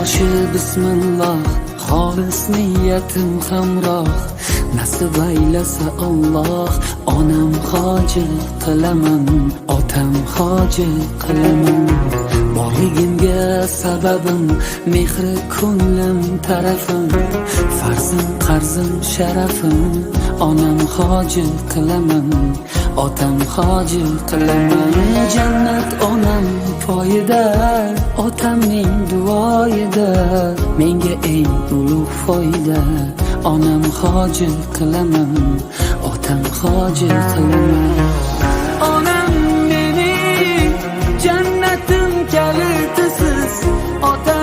boshi bismillah xolis niyatim hamroh nasib aylasa Alloh onam hoji qilaman otam hoji qilaman borligimga sababim mehri ko'nglim tarafim farzim qarzim sharafim onam hoji qilaman otam hoji qilaman jannat onam poyida otamning duoyida menga eng ulug' foyda onam hoji qilaman otam hoji qilaman. Onam mening jannatim kalitisiz otam